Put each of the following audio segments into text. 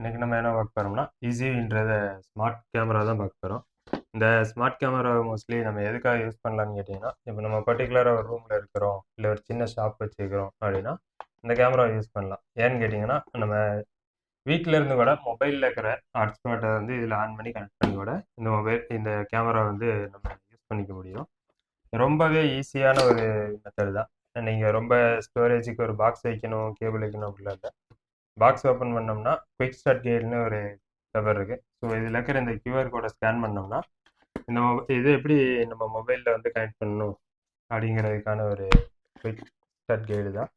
இன்றைக்கி நம்ம என்ன பார்க்க போகிறோம்னா ஈஸின்றத ஸ்மார்ட் கேமரா தான் பார்க்க போகிறோம் இந்த ஸ்மார்ட் கேமரா மோஸ்ட்லி நம்ம எதுக்காக யூஸ் பண்ணலாம்னு கேட்டிங்கன்னா இப்போ நம்ம பர்டிகுலராக ஒரு ரூமில் இருக்கிறோம் இல்லை ஒரு சின்ன ஷாப் வச்சுருக்கிறோம் அப்படின்னா இந்த கேமரா யூஸ் பண்ணலாம். ஏன்னு கேட்டிங்கன்னா நம்ம வீட்டில் இருந்து கூட மொபைலில் இருக்கிற ஹாட்ஸ்பாட்டை வந்து இதில் ஆன் பண்ணி கனெக்ட் பண்ணி கூட இந்த மொபைல் இந்த கேமரா வந்து நம்ம யூஸ் பண்ணிக்க முடியும். ரொம்பவே ஈஸியான ஒரு மெத்தடு தான். நீங்கள் ரொம்ப ஸ்டோரேஜுக்கு ஒரு பாக்ஸ் வைக்கணும் கேபிள் வைக்கணும் அப்படிலாம் இல்லை. பாக்ஸ் ஓப்பன் பண்ணோம்னா குவிக் ஸ்டார்ட் கேட்னு ஒரு கவர் இருக்குது ஸோ இதில் இருக்கிற இந்த கியூஆர் கோடை ஸ்கேன் பண்ணோம்னா இந்த மொபைல் இது எப்படி நம்ம மொபைலில் வந்து கனெக்ட் பண்ணணும் அப்படிங்கிறதுக்கான ஒரு குவிக் ஸ்டார்ட் கைடு தான்.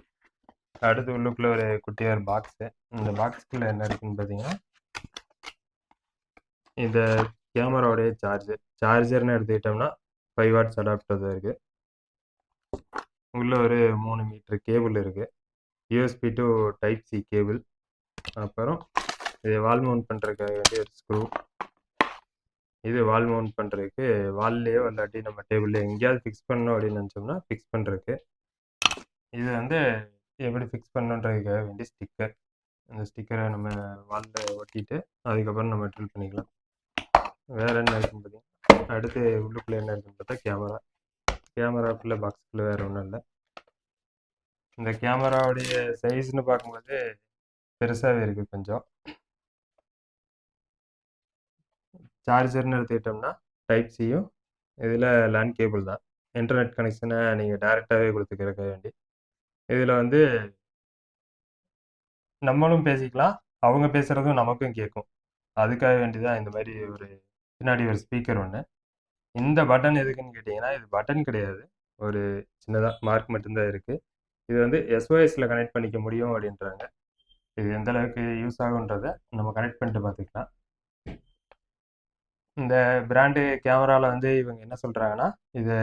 அடுத்து உள்ளுக்குள்ள ஒரு குட்டியார் பாக்ஸு இந்த பாக்ஸ்க்குள்ள என்ன இருக்குன்னு பார்த்தீங்கன்னா இந்த கேமராவுடைய சார்ஜர் சார்ஜர்னு எடுத்துக்கிட்டோம்னா ஃபைவ் வாட்ஸ் அடாப்டர் இருக்குது உள்ள ஒரு மூணு மீட்டர் கேபிள் இருக்குது USB to type C cable அப்புறம் இது வால் மவுண்ட் பண்ணுறதுக்காக வேண்டிய ஒரு ஸ்க்ரூ இது வால் மவுண்ட் பண்ணுறதுக்கு வால்லையோ இல்லாட்டி நம்ம டேபிள்லையோ எங்கேயாவது ஃபிக்ஸ் பண்ணணும் அப்படின்னு நினச்சோம்னா ஃபிக்ஸ் பண்ணுறதுக்கு இது வந்து எப்படி ஃபிக்ஸ் பண்ணுன்றதுக்காக வேண்டிய ஸ்டிக்கர் அந்த ஸ்டிக்கரை நம்ம வாலில் ஒட்டிட்டு அதுக்கப்புறம் நம்ம ட்ரில் பண்ணிக்கலாம். வேறு என்ன இருக்குன்னு பார்த்தீங்கன்னா அடுத்து உள்ளுக்குள்ளே என்ன இருக்குன்னு பார்த்தா கேமரா கேமராக்குள்ளே பாக்ஸுக்குள்ளே வேறு ஒன்றும் இல்லை. இந்த கேமராவுடைய சைஸ்னு பார்க்கும்போது பெருசாகவே இருக்குது கொஞ்சம். சார்ஜர்னு எடுத்துக்கிட்டோம்னா டைப் சியும் இதில் லேண்ட் கேபிள் தான். இன்டர்நெட் கனெக்ஷனை நீங்கள் டேரெக்டாகவே கொடுத்துக்கிறக்க வேண்டி. இதில் வந்து நம்மளும் பேசிக்கலாம் அவங்க பேசுகிறதும் நமக்கும் கேட்கும் அதுக்காக வேண்டி தான் இந்த மாதிரி ஒரு பின்னாடி ஒரு ஸ்பீக்கர் ஒன்று இந்த பட்டன் எதுக்குன்னு கேட்டிங்கன்னா இது பட்டன் கிடையாது. ஒரு சின்னதாக மார்க் மட்டும்தான் இருக்குது இது வந்து எஸ்ஓஎஸில் கனெக்ட் பண்ணிக்க முடியும் அப்படின்றாங்க. இது எந்த அளவுக்கு யூஸ் ஆகுன்றதை நம்ம கனெக்ட் பண்ணிட்டு பார்த்துக்கலாம் இந்த பிராண்டு கேமராவில் வந்து இவங்க என்ன சொல்கிறாங்கன்னா இது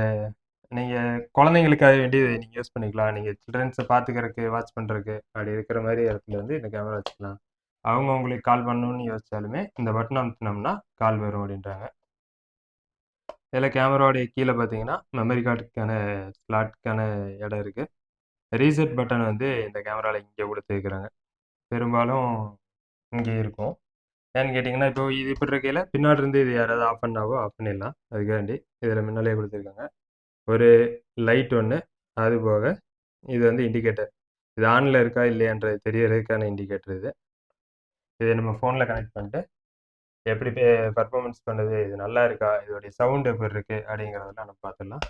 நீங்கள் குழந்தைங்களுக்காக வேண்டி நீங்கள் யூஸ் பண்ணிக்கலாம். நீங்கள் சில்ட்ரன்ஸை பார்த்துக்கிறதுக்கு வாட்ச் பண்ணுறதுக்கு அப்படி இருக்கிற மாதிரி இடத்துல வந்து இந்த கேமரா வச்சுக்கலாம். அவங்க உங்களுக்கு கால் பண்ணணும்னு யோசிச்சாலுமே இந்த பட்டன் அமுத்தினோம்னா கால் வரும் அப்படின்றாங்க. இதில் கேமராவுடைய கீழே பார்த்தீங்கன்னா மெமரி கார்டுக்கான ஸ்லாட்டுக்கான இடம் இருக்குது ரீசெட் பட்டன் வந்து இந்த கேமராவில் இங்கே கொடுத்துருக்குறாங்க. பெரும்பாலும் இங்கே இருக்கும். ஏன்னு கேட்டிங்கன்னா இப்போ இது இப்படி இருக்கையில் பின்னாடி இருந்து இது யாராவது ஆஃப் பண்ணாவோ ஆஃப் பண்ணிடலாம். அதுக்காண்டி இதில் முன்னாலே கொடுத்துருக்காங்க. ஒரு லைட் ஒன்று அது போக இது வந்து இண்டிகேட்டர் இது ஆனில் இருக்கா இல்லையான்றது தெரியறதுக்கான இண்டிகேட்டர் இது. இதை நம்ம ஃபோனில் கனெக்ட் பண்ணிட்டு எப்படி பர்ஃபார்மன்ஸ் பண்ணுது இது நல்லா இருக்கா இதோடைய சவுண்டு எப்படி இருக்குது அப்படிங்கிறதெல்லாம் நம்ம பார்த்துடலாம்.